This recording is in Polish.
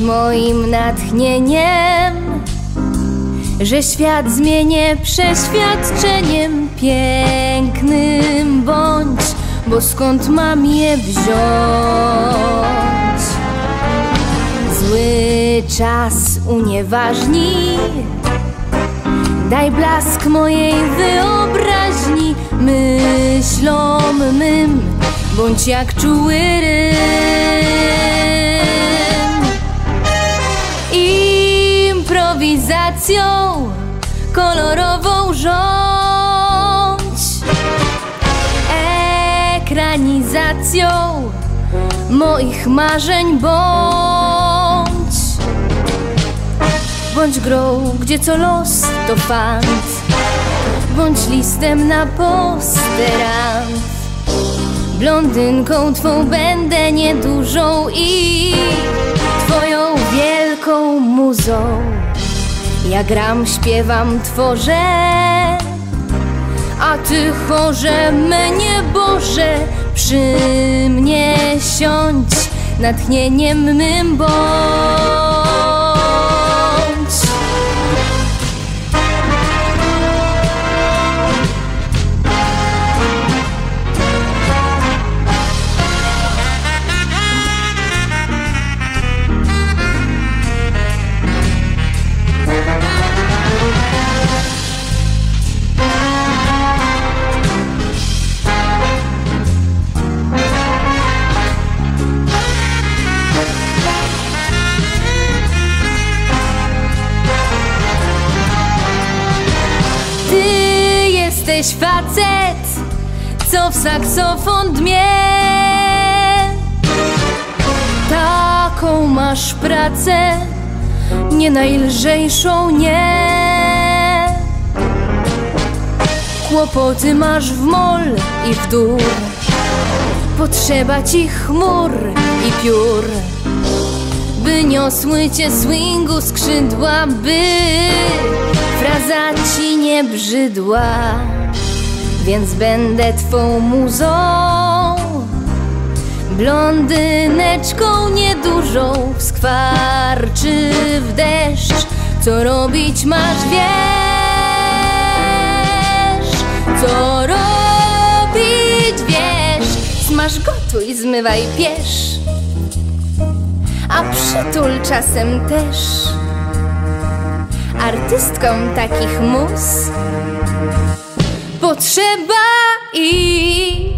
Moim natchnieniem, że świat zmienię przeświadczeniem pięknym bądź, bo skąd mam je wziąć? Zły czas unieważni, daj blask mojej wyobraźni, myślom mym, bądź jak czuły rym. Improwizacją kolorową rządź. Ekranizacją moich marzeń bądź. Bądź grą, gdzie co los to fant. Bądź listem na posterant. Blondynką twą będę niedużą i Twoją wielką muzą Ja gram, śpiewam, tworzę A ty chorze mnie Boże. Przy mnie siądź Natchnieniem mym bądź jesteś facet, co w saksofon dmie. Taką masz pracę, nie najlżejszą, nie. Kłopoty masz w mol i w dół Potrzeba ci chmur i piór by niosły cię swingu skrzydła, by fraza ci nie brzydła. Więc będę twą muzą, blondyneczką niedużą, w skwar czy w deszcz. Co robić masz, wiesz, co robić, wiesz. Smaż, gotuj, zmywaj, piesz a przytul czasem też. Artystkom takich mus potrzeba i